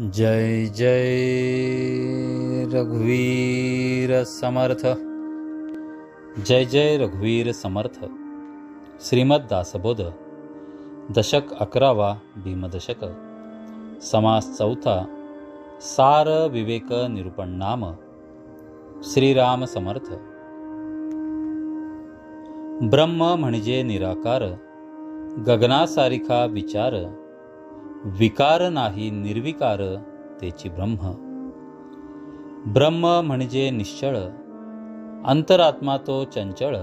जय जय रघुवीर समर्थ। जय जय रघुवीर समर्थ। श्रीमद दासबोध। दशक अकरावा भीमदशक। समास चौथा। सार विवेक निरूपण नाम श्रीराम समर्थ। ब्रह्म म्हणजे निराकार। गगनासारिखा विचार। विकार नाही निर्विकार तेची ब्रह्म. ब्रह्म म्हणजे निश्चळ अंतरात्मा तो चंचळ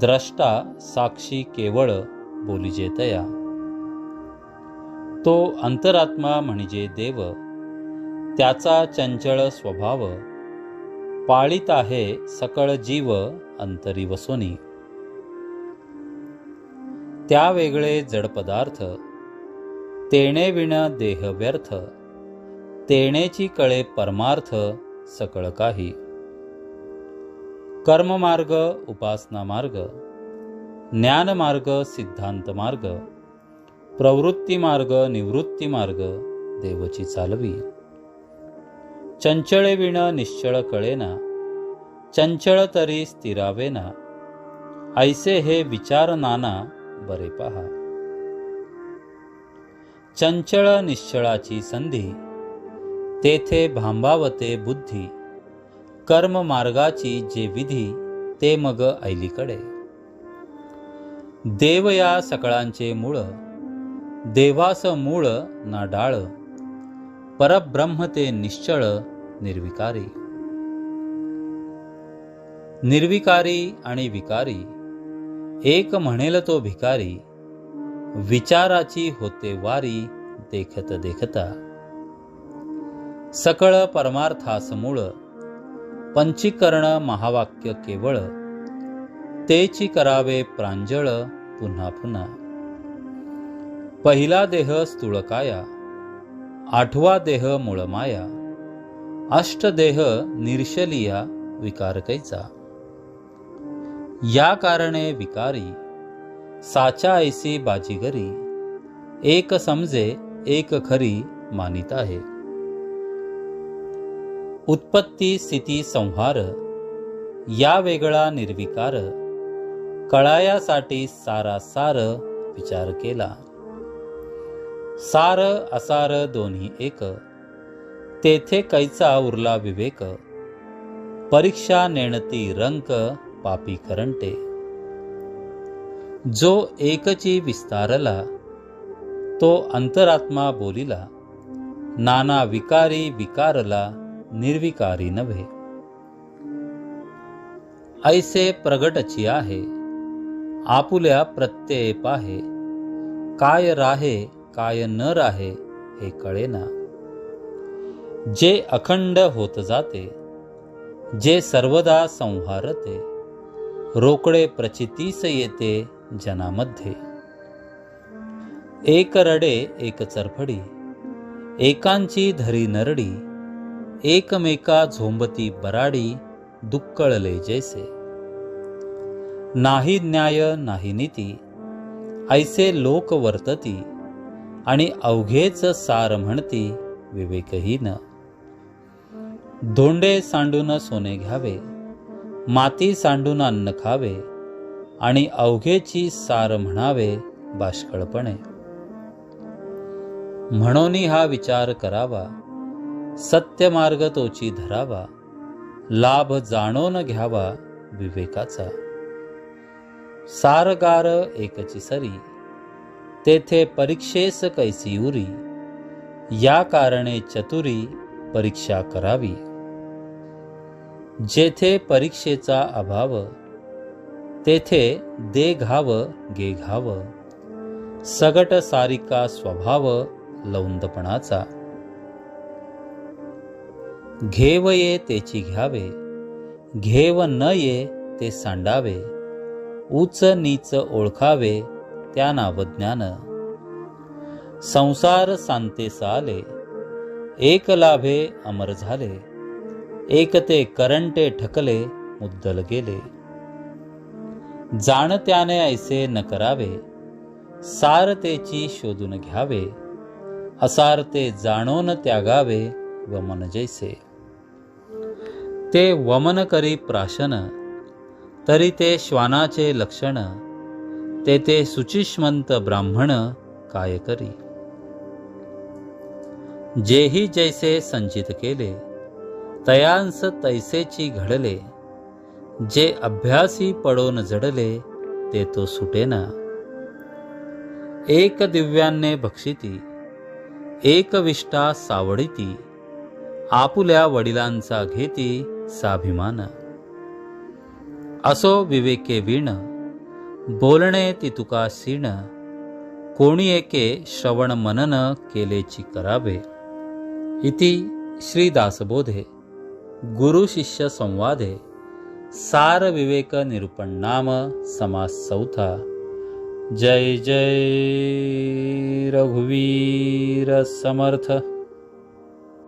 द्रष्टा साक्षी केवळ बोलिजे तया. तो अंतरात्मा म्हणजे देव त्याचा चंचळ स्वभाव पाळीत आहे सकळ जीव अंतरी वसोनी त्या वेगळे जड पदार्थ तेणे विण देह व्यर्थ तेणेची कळे परमार्थ सकळ काही. कर्ममार्ग उपासना मार्ग ज्ञानमार्ग सिद्धांत मार्ग प्रवृत्ती मार्ग निवृत्ती मार्ग देवची चालवी. चंचळे विण निश्चळ कळेना चंचळ तरी स्थिरावेना ऐसे हे विचार नाना बरे पहा. चंचळ निश्चळाची संधी. तेथे भांबावते बुद्धी. कर्म मार्गाची जे विधी ते मग ऐलीकडे देव या सकळांचे मूळ देवास मूळ ना डाळ. परब्रह्म ते निश्चळ निर्विकारी. निर्विकारी आणि विकारी. एक म्हणेल तो भिकारी विचाराची होते वारी देखत देखता. सकळ परमार्थास मूळ पंचीकरण महावाक्य केवळ तेची करावे प्रांजळ पुन्हा पुन्हा. पहिला देह स्थूळकाया आठवा देह मूळमाया अष्टदेह निर्शलिया विकार कैचा या कारणे विकारी साचा ऐसी बाजीगरी एक समजे एक खरी मानित आहे. उत्पत्ती स्थिती संहार या वेगळा निर्विकार कळायासाठी सारा सार विचार केला. सार असार दोन्ही एक तेथे कैचा उरला विवेक परीक्षा नेणती रंक पापी करंटे. जो एकची विस्तारला तो अंतरात्मा बोलिला नाना विकारी विकारला निर्विकारी नव्हे. ऐसे प्रगटची आहे आपुल्या प्रत्यय पाहे काय राहे काय न राहे हे कळेना जे अखंड होत जाते जे सर्वदा संहारते रोकडे प्रचितीस येते जनामध्ये. एक रडे एक चरफडी एकांची धरी नरडी एकमेका झोंबती बराडी दुक्कळले जैसे. नाही न्याय नाही नीती ऐसे लोक वर्तती आणि अवघेच सार म्हणती विवेकहीन. धोंडे सांडून सोने घ्यावे माती सांडून अन्न खावे आणि अवघेची सार म्हणावे बाष्कळपणे. म्हणून हा विचार करावा. सत्य मार्ग तोची धरावा. लाभ जाणून घ्यावा विवेकाचा. सारगार एकची सरी. तेथे परीक्षेस कैसी उरी. या कारणे चतुरी परीक्षा करावी. जेथे परीक्षेचा अभाव तेथे दे घाव गे घाव. सगट सारिका स्वभाव लौंदपणाचा. घेव ये तेची घ्यावे घेव न ये ते सांडावे. उच नीच ओळखावे त्या नावज्ञान संसार सांते साले एक लाभे अमर झाले. एक ते करंटे ठकले मुद्दल गेले. जाणत्याने ऐसे न करावे सारतेची शोधून घ्यावे असारते जाणून जाणोन त्यागावे वमन जैसे. ते वमन करी प्राशन तरी ते श्वानाचे लक्षण ते ते सुचिष्मंत ब्राह्मण काय करी? जेही जैसे संचित केले तयांस तैसेची घडले जे अभ्यासी पडोन जडले ते तो सुटेना. एक दिव्यांने भक्षिती एक विष्ठा सावडिती आपुल्या वडिलांचा घेती साभिमान. असो विवेके वीण बोलणे ती तुका सीण कोणी एके श्रवण मनन केलेची करावे. इति श्रीदासबोधे गुरुशिष्य संवादे. सार विवेक निरूपण नाम समास चौथा. जय जय रघुवीर समर्थ.